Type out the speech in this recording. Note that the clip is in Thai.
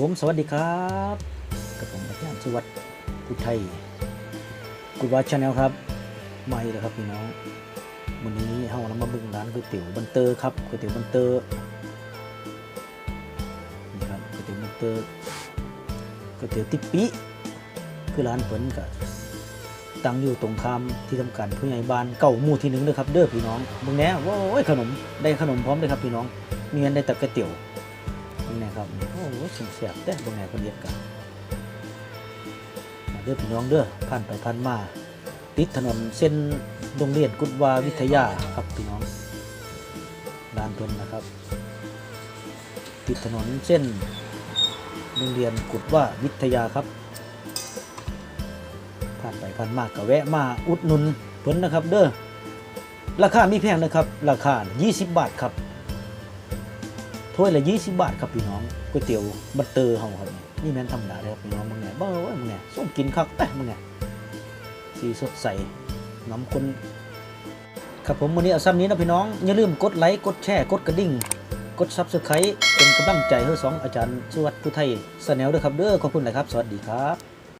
ผม สวัสดีครับกับผมอาจารย์สุวัสดิ์พุทธไทยกุวัชชาแนลครับมาอีกแล้วครับพี่น้องวันนี้เฮาเรามาบึงร้านก๋วยเตี๋ยวบันเตอร์ครับก๋วยเตี๋ยวบันเตอร์นี่ครับก๋วยเตี๋ยวบันเตอร์ก๋วยเตี๋ยวติปปิคือร้านเพิ่นกับตั้งอยู่ตรงข้ามที่ทำการผู้ใหญ่บ้านเก่าหมู่ที่หนึ่งเด้อครับเด้อพี่น้องเบิ่งแน่โอ้ขนมได้ขนมพร้อมเลยครับพี่น้องมีเงินได้แต่ก๋วยเตี๋ยว นี่ครับ โอ้โหเสียงเสียบแต่บางแห่งคนเดียดกันเด้อพี่น้องเด้อผ่านไปผ่านมา ติดถนนเส้นโรงเรียนกุฎวาวิทยาครับพี่น้องลานเพิ่นนะครับ ติดถนนเส้นโรงเรียนกุฎวาวิทยาครับผ่านไปผ่านมาก็แวะมาอุดหนุนเพิ่นนะครับ เด้อราคามีแพงนะครับ ราคา 20 บาทครับ ถ้วยละ20บาทครับพี่น้องก๋วยเตี๋ยวบัตเตอร์เฮาครับนี่แม่นธรรมดาเลยครับพี่น้องมึงเนี่ยบ้อเว้ยมึงเนี่ยส้มกินคักแต่มึงเนี่ยสีสดใสน้ำคนครับผมวันนี้เอาซ้ำนี้นะพี่น้องอย่าลืมกดไลค์กดแชร์กดกระดิ่ง กดซับสไครต์เป็นกำลังใจให้สองอาจารย์สวัสดิ์ผู้ไทยสแนลด้วยครับเด้อขอบคุณหลายครับ สวัสดีครับ